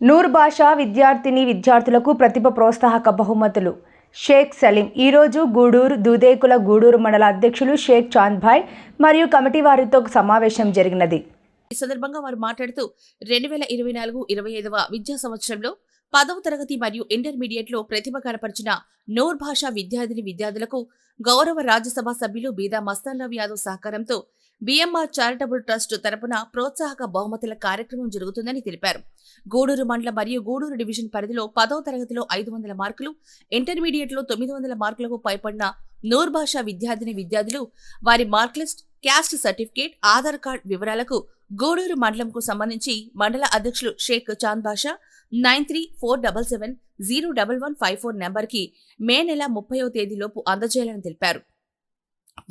నూర్ భాషా విద్యార్థిని విద్యార్థులకు ప్రతిభ ప్రోత్సాహక బహుమతులు. షేక్ సలీం ఈరోజు గూడూరు దూదేకుల గూడూరు మండల అధ్యక్షులు షేక్ చాంద్భాయ్ మరియు కమిటీ వారితో సమావేశం జరిగినది. ఈ సందర్భంగా వారు మాట్లాడుతూ రెండు వేల ఇరవై నాలుగు ఇరవై ఐదవ విద్యా సంవత్సరంలో పదవ తరగతి మరియు ఇంటర్మీడియట్లో ప్రతిభ కనపరిచిన నోర్ భాషా విద్యార్థిని విద్యార్థులకు గౌరవ రాజ్యసభ సభ్యులు బీదా మస్తాన్రావు యాదవ్ సహకారంతో బీఎంఆర్ చారిటబుల్ ట్రస్ట్ తరపున ప్రోత్సాహక బహుమతుల కార్యక్రమం జరుగుతుందని తెలిపారు. గూడూరు మండలం మరియు గూడూరు డివిజన్ పరిధిలో పదవ తరగతిలో ఐదు వందల మార్కులు ఇంటర్మీడియట్లో తొమ్మిది వందల మార్కులకు పైపడిన నూర్భాషా విద్యార్థిని విద్యార్థులు వారి mark list caste certificate Aadhaar card వివరాలకు గూడూరు మండలంకు సంబంధించి మండల అధ్యక్షులు Shaik Chand Basha nine three four double seven zero double one five four నెంబర్కి మే నెల ముప్పయో తేదీలోపు అందజేయాలని తెలిపారు.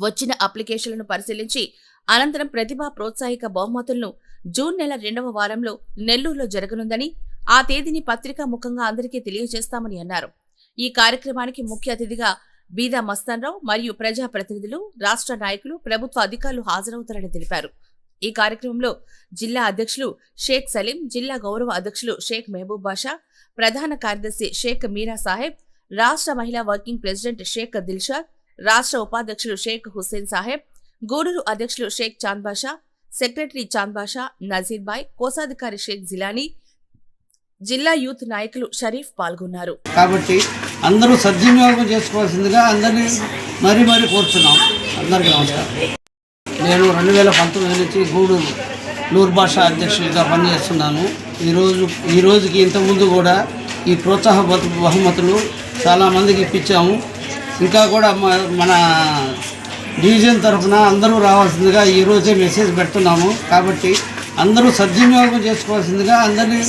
వచ్చిన అప్లికేషన్లను పరిశీలించి అనంతరం ప్రతిభా ప్రోత్సాహిక బహుమతులను జూన్ నెల రెండవ వారంలో నెల్లూరులో జరగనుందని ఆ తేదీని పత్రికా ముఖంగా అందరికీ తెలియజేస్తామని అన్నారు. ఈ కార్యక్రమానికి ముఖ్య అతిథిగా బీదా మస్తాన్రావు మరియు ప్రజాప్రతినిధులు రాష్ట్ర నాయకులు ప్రభుత్వ అధికారులు హాజరవుతారని తెలిపారు. ఈ కార్యక్రమంలో జిల్లా అధ్యక్షులు షేక్ సలీం జిల్లా గౌరవ అధ్యక్షులు షేక్ మహబూబ్ బాషా ప్రధాన కార్యదర్శి షేక్ మీరా సాహెబ్ రాష్ట్ర మహిళా వర్కింగ్ ప్రెసిడెంట్ షేక్ దిల్షాద్ రాష్ట్ర ఉపాధ్యక్షులు షేక్ హుస్సేన్ సాహెబ్ గూడూరు అధ్యక్షులు షేక్ చాంద్బాషా సెక్రటరీ చాంద్బాషా నజీర్బాయ్ కోశాధికారి షేక్ జిలానీ జిల్లా యూత్ నాయకులు షరీఫ్ పాల్గొన్నారు. కాబట్టి అందరూ సద్వినియోగం చేసుకోవాల్సిందిగా అందరినీ మరీ మరీ కోరుతున్నాం. అందరికీ నమస్కారం. నేను రెండు వేల పంతొమ్మిది నుంచి గూడూరు నూరు భాష అధ్యక్షులుగా పనిచేస్తున్నాను. ఈరోజు ఈ రోజుకి ఇంతకుముందు కూడా ఈ ప్రోత్సాహ బహుమతులు చాలామందికి ఇప్పించాము. ఇంకా కూడా మన డివిజన్ తరఫున అందరూ రావాల్సిందిగా ఈరోజే మెసేజ్ పెడుతున్నాము. కాబట్టి అందరూ సద్వినియోగం చేసుకోవాల్సిందిగా అందరినీ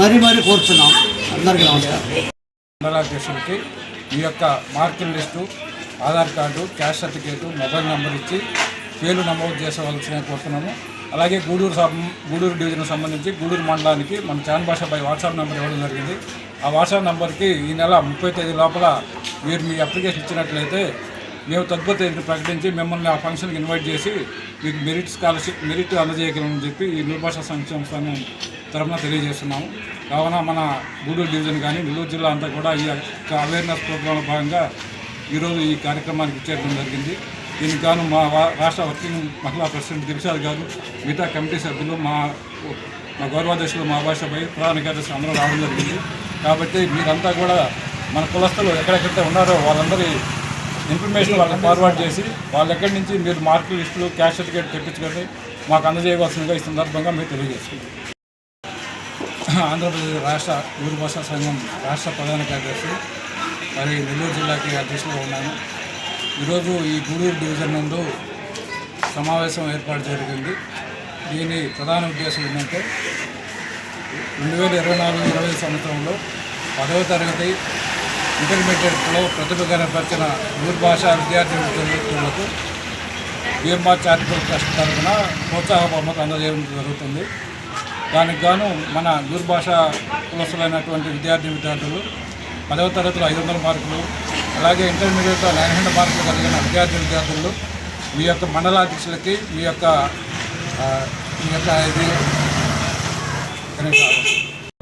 మరీ మరీ కోరుతున్నాం. అందరికీ నమస్కారం. మండలాధ్యక్షుడికి ఈ యొక్క మార్కుల list Aadhaar card cash certificate mobile number ఇచ్చి పేర్లు నమోదు చేసవలసిన కోరుతున్నాము. అలాగే గూడూరు సం- గూడూరు డివిజన్ సంబంధించి గూడూరు మండలానికి మన చాన్ భాష పై వాట్సాప్ నెంబర్ ఇవ్వడం జరిగింది. ఆ వాట్సాప్ నెంబర్కి ఈ నెల ముప్పై తేదీ లోపల మీరు మీ అప్లికేషన్ ఇచ్చినట్లయితే మేము తదుపరి తేదీని ప్రకటించి మిమ్మల్ని ఆ ఫంక్షన్కి ఇన్వైట్ చేసి మీకు మెరిట్ స్కాలర్షిప్ మెరిట్ అందజేయగలమని చెప్పి ఈ నిర్భాష సంక్షేమ సంఘం తరఫున తెలియజేస్తున్నాము. కావున మన గూడూరు డివిజన్ కానీ నెల్లూరు జిల్లా అంతా కూడా ఈ అవేర్నెస్ ప్రోగ్రాంలో భాగంగా ఈరోజు ఈ కార్యక్రమానికి చేరడం జరిగింది. దీనికి గాను మా రాష్ట్ర వర్కింగ్ మహిళా ప్రెసిడెంట్ దిల్షాద్ గారు మిగతా కమిటీ సభ్యులు మా మా గౌరవాధ్యక్షులు మా భాషపై ప్రధాన కార్యదర్శి అందరూ రావడం జరిగింది. కాబట్టి మీరంతా కూడా మన కులస్తులు ఎక్కడెక్కడైతే ఉన్నారో వాళ్ళందరి ఇన్ఫర్మేషన్ వాళ్ళకి ఫార్వర్డ్ చేసి వాళ్ళు ఎక్కడి నుంచి మీరు మార్కుల లిస్టులు క్యాష్ సర్టిఫికేట్ తెప్పించుకొని మాకు అందజేయవలసిందిగా ఈ సందర్భంగా మీరు తెలియజేస్తుంది ఆంధ్రప్రదేశ్ రాష్ట్ర ఊరు భాషా సంఘం రాష్ట్ర ప్రధాన కార్యదర్శి మరి నెల్లూరు జిల్లాకి అధ్యక్షులుగా ఉన్నాను. ఈరోజు ఈ గూడూరు డివిజన్ నందు సమావేశం ఏర్పాటు జరిగింది. దీని ప్రధాన ఉద్దేశం ఏంటంటే రెండు వేల ఇరవై నాలుగు ఇరవై సంవత్సరంలో పదవ తరగతి ఇంటర్మీడియట్లో ప్రతిభ కనపరిచిన ఊరు భాషా విద్యార్థి విద్యార్థులకు బిఎంఆర్ చారిటబుల్ ట్రస్ట్ తరఫున ప్రోత్సాహ బహుమతి అందజేయడం జరుగుతుంది. దానికి గాను మన దూర్భాష కులసులైనటువంటి విద్యార్థి విద్యార్థులు పదవ తరగతిలో ఐదు వందల మార్కులు అలాగే ఇంటర్మీడియట్ నైన్ హండ్రెడ్ మార్కులు కలిగిన విద్యార్థి విద్యార్థులు మీ యొక్క మండలాధ్యక్షులకి మీ యొక్క మీ యొక్క ఇది